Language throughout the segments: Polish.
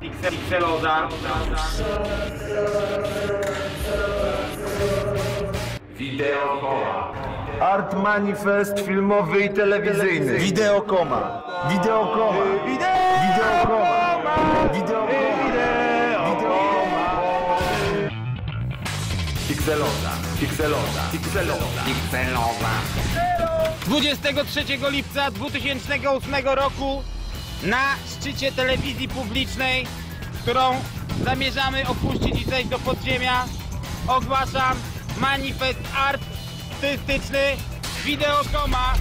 Pixeloza. Wideokoła. Art Manifest filmowy i telewizyjny. Wideokoma. Wideokoma. Wideokoma. Wideokoma. Wideokoma. Pixeloza. Pixeloza. Pixeloza. Pixeloza. 23 lipca 2008 roku na szczycie telewizji publicznej, którą zamierzamy opuścić i zejść do podziemia, ogłaszam manifest artystyczny Wideokoma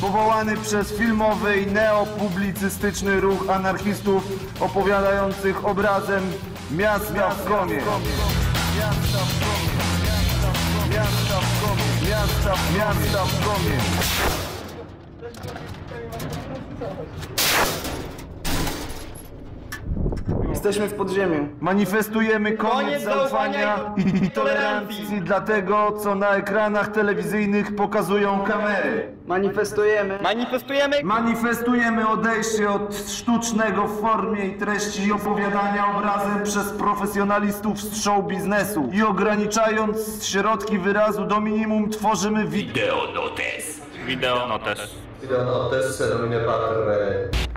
Powołany przez filmowy i neopublicystyczny ruch anarchistów opowiadających obrazem miasta w komie. Miasta w komie. Miasta w komie. Miasta. Miasta w komie. Jesteśmy w podziemiu. Manifestujemy koniec zaufania i tolerancji dla tego, co na ekranach telewizyjnych pokazują kamery. Manifestujemy. Manifestujemy Manifestujemy odejście od sztucznego w formie i treści opowiadania obrazem przez profesjonalistów z show biznesu i ograniczając środki wyrazu do minimum tworzymy wideo. Videonotes se nomine Padre.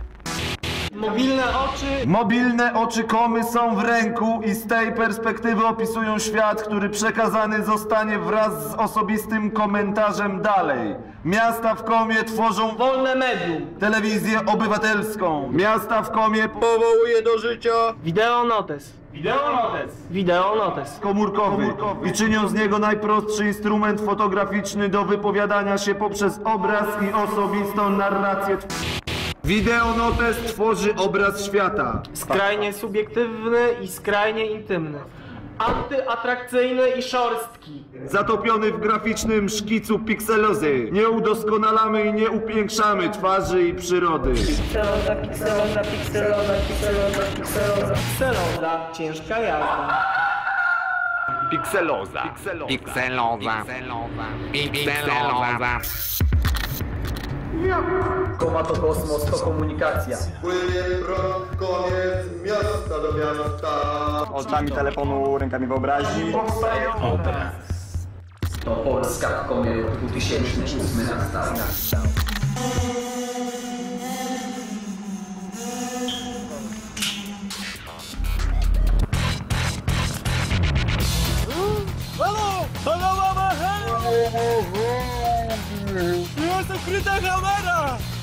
Mobilne oczy. Mobilne oczy komy są w ręku i z tej perspektywy opisują świat, który przekazany zostanie wraz z osobistym komentarzem dalej. Miasta w komie tworzą Wolne medium. telewizję obywatelską. Miasta w komie powołuje do życia Wideonotes. Wideonotes Wideonotes. komórkowy i czynią z niego najprostszy instrument fotograficzny do wypowiadania się poprzez obraz i osobistą narrację. Wideonotes tworzy obraz świata. Skrajnie subiektywny i skrajnie intymny. Antyatrakcyjny i szorstki. Zatopiony w graficznym szkicu pikselozy. Nie udoskonalamy i nie upiększamy twarzy i przyrody. Pikseloza, pikseloza, pikseloza, pikseloza, pikseloza. Celoza. Ciężka jazda. Pixeloza. Pixeloza. Pixeloza. Pixeloza. Koma to kosmos, to komunikacja. Płynie prąd, koniec miasta do miasta. oczami telefonu, rękami wyobraźni. To Polska w komie rok 2008 nastał. Halo! Halo, mama, Essa grita galera!